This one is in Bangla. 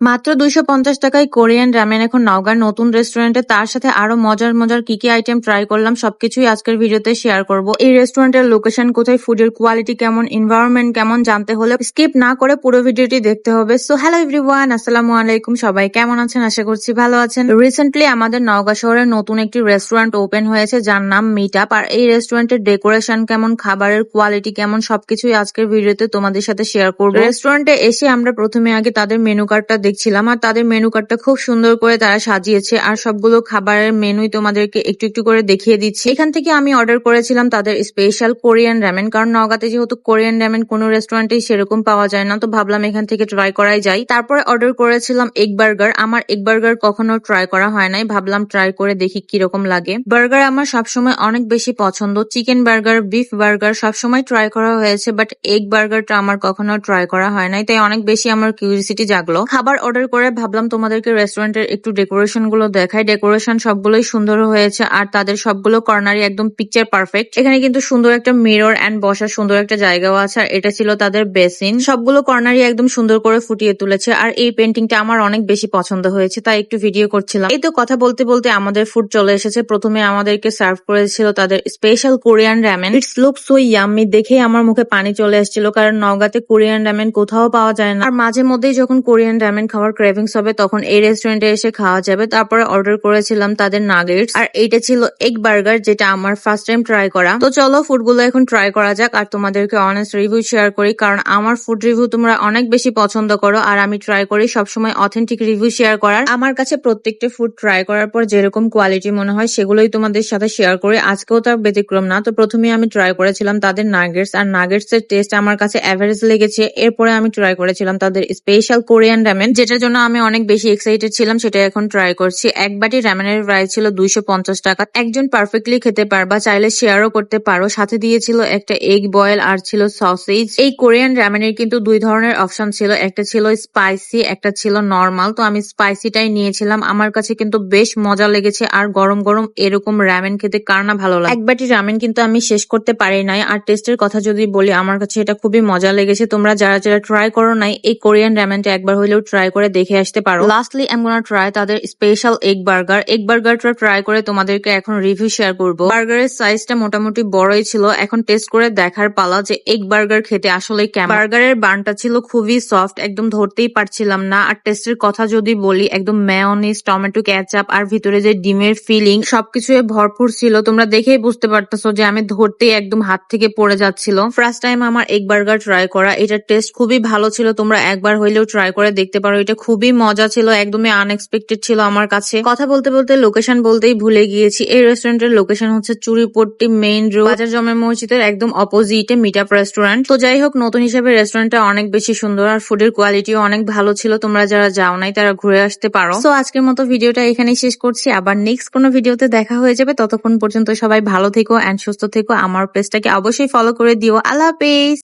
মাত্র দুইশো পঞ্চাশ টাকায় কোরিয়ান রামেন এখন নওগাঁর নতুন রেস্টুরেন্টে। তার সাথে আরও মজার মজার কি কি আইটেম ট্রাই করলাম, সবকিছুই আজকের ভিডিওতে শেয়ার করব। এই রেস্টুরেন্টের লোকেশন কোথায় ফুডের কোয়ালিটি কেমন এনভায়রনমেন্ট কেমন, জানতে হলে স্কিপ না করে পুরো ভিডিওটি দেখতে হবে। সো হ্যালো এভরিওয়ান আসসালামু আলাইকুম, সবাই কেমন আছেন? আশা করছি ভালো আছেন। রিসেন্টলি আমাদের নওগাঁ শহরে নতুন একটি রেস্টুরেন্ট ওপেন হয়েছে, যার নাম মিট আপ আর এই রেস্টুরেন্টের ডেকোরেশন কেমন, খাবারের কোয়ালিটি কেমন, সবকিছুই আজকের ভিডিওতে তোমাদের সাথে শেয়ার করব। রেস্টুরেন্টে এসে আমরা প্রথমে আগে তাদের মেনু কার্ডটা দেখছিলাম, আর তাদের মেনু কার্ডটা খুব সুন্দর করে তারা সাজিয়েছে, আর সবগুলো খাবারের মেনুই তোমাদেরকে একটু একটু করে দেখিয়ে দিচ্ছি। এখান থেকে আমি অর্ডার করেছিলাম তাদের স্পেশাল কোরিয়ান র্যামেন কারণ নগাতে যেহেতু কোরিয়ান র্যামেন কোনো রেস্টুরেন্টেই সেরকম পাওয়া যায় না, তো ভাবলাম এখান থেকে ট্রাই করাই যায়। তারপরে অর্ডার করেছিলাম এগ বার্গার আমার এগ বার্গার কখনো ট্রাই করা হয় নাই, ভাবলাম ট্রাই করে দেখি কীরকম লাগে। বার্গার আমার সবসময় অনেক বেশি পছন্দ চিকেন বার্গার বিফ বার্গার সবসময় ট্রাই করা হয়েছে বাট এগ বার্গারটা আমার কখনো ট্রাই করা হয় নাই, তাই অনেক বেশি আমার কিউরিসিটি জাগলো। খাবার অর্ডার করে ভাবলাম তোমাদেরকে রেস্টুরেন্টের একটু ডেকোরেশনগুলো দেখাই। ডেকোরেশন সবগুলোই সুন্দর হয়েছে আর তাদের সবগুলো কর্নারই একদম পিকচার পারফেক্ট এখানে কিন্তু সুন্দর একটা মিরর অ্যান্ড বসার সুন্দর একটা জায়গাও আছে আর এটা ছিল তাদের বেসিন সবগুলো কর্নারই একদম সুন্দর করে ফুটিয়ে তুলেছে আর এই পেন্টিংটা আমার অনেক বেশি পছন্দ হয়েছে, তাই একটু ভিডিও করছিলাম। এই তো কথা বলতে বলতে আমাদের ফুড চলে এসেছে। প্রথমে আমাদেরকে সার্ভ করেছিল তাদের special Korean ramen it's look so yummy দেখেই আমার মুখে পানি চলে এসেছিল, কারণ নগাতে কোরিয়ান র্যামেন কোথাও পাওয়া যায় না। আর মাঝে মধ্যেই যখন কোরিয়ান র্যামেন খাওয়ার ক্রেভিংস হবে, তখন এই রেস্টুরেন্টে এসে খাওয়া যাবে। তারপরে অর্ডার করেছিলাম তাদের নাগেটস আর এইটা ছিল এগ বার্গার যেটা আমার ফার্স্ট টাইম ট্রাই করা। তো চলো ফুডগুলো এখন ট্রাই করা যাক, আর তোমাদেরকে অনেস্ট রিভিউ শেয়ার করি, কারণ আমার ফুড রিভিউ তোমরা অনেক বেশি পছন্দ করো, আর আমি ট্রাই করি সবসময় অথেন্টিক রিভিউ শেয়ার করার। আমার কাছে প্রত্যেকটা ফুড ট্রাই করার পর যেরকম কোয়ালিটি মনে হয়, সেগুলোই তোমাদের সাথে শেয়ার করি। আজকেও তার ব্যতিক্রম না, তো প্রথমে আমি ট্রাই করেছিলাম তাদের নাগেটস আর নাগেটস এর টেস্ট আমার কাছে অ্যাভারেজ লেগেছে। এরপরে আমি ট্রাই করেছিলাম তাদের স্পেশাল কোরিয়ান রামেন যেটার জন্য আমি অনেক বেশি এক্সাইটেড ছিলাম, সেটা এখন ট্রাই করছি। এক বাটি রামেনের প্রাইস ছিল দুইশো পঞ্চাশ টাকা। একজন পারফেক্টলি খেতে পারবা, চাইলে শেয়ারও করতে পারো। সাথে দিয়েছিল একটা এগ বয়েল আর ছিল সসেজ এই কোরিয়ান রামেনের কিন্তু দুই ধরনের অপশন ছিল। একটা ছিল স্পাইসি একটা ছিল নর্মাল তো আমি স্পাইসিটাই নিয়েছিলাম। আমার কাছে কিন্তু বেশ মজা লেগেছে আর গরম গরম এরকম র্যামেন খেতে কার না ভালো লাগে। এক বাটি রামেন কিন্তু আমি শেষ করতে পারি নাই। আর টেস্টের কথা যদি বলি, আমার কাছে এটা খুবই মজা লেগেছে। তোমরা যারা যারা ট্রাই করো নাই, এই কোরিয়ান র্যামেনটা একবার হলেও ট্রাই করে দেখে আসতে পারো। লাস্টলি এম গোনা ট্রাই তাদের স্পেশাল এগ বার্গার এগ বার্গারটা ট্রাই করে তোমাদেরকে এখন রিভিউ শেয়ার করব। বার্গারের সাইজটা মোটামুটি বড়ই ছিল। এখন টেস্ট করে দেখার পালা যে এগ বার্গার খেতে আসলে কেমন। বার্গারের বানটা ছিল খুবই সফট একদম ধরতেই পারছিলাম না। আর টেস্টের কথা যদি বলি, একদম মেয়নিস টমেটো ক্যাচআপ আর ভিতরে যে ডিমের ফিলিং সবকিছু ভরপুর ছিল। তোমরা দেখেই বুঝতে পারতেছো যে আমি ধরতেই একদম হাত থেকে পড়ে যাচ্ছিল। ফার্স্ট টাইম আমার এগ বার্গার ট্রাই করা, এটার টেস্ট খুবই ভালো ছিল। তোমরা একবার হইলেও ট্রাই করে দেখতে পারো। এটা খুবই মজা ছিল, একদমই আনএক্সপেক্টেড ছিল আমার কাছে। কথা বলতে বলতে লোকেশন বলতেই ভুলে গিয়েছি। এই রেস্টুরেন্টের লোকেশন হচ্ছে চুরিপট্টি মেইন রোড বাজার জমে মসজিদের একদম অপোজিটে মিট আপ রেস্টুরেন্ট তো যাই হোক, নতুন হিসেবে রেস্টুরেন্টটা অনেক বেশি সুন্দর আর ফুডের কোয়ালিটিও অনেক ভালো ছিল। তোমরা যারা যাও নাই, তারা ঘুরে আসতে পারো। তো আজকের মতো ভিডিওটা এখানেই শেষ করছি। আবার নেক্সট কোনো ভিডিওতে দেখা হয়ে যাবে। ততক্ষণ পর্যন্ত সবাই ভালো থেকো অ্যান্ড সুস্থ থেকো। আমার পেজটাকে অবশ্যই ফলো করে দিও। আল্লাহ হাফেজ!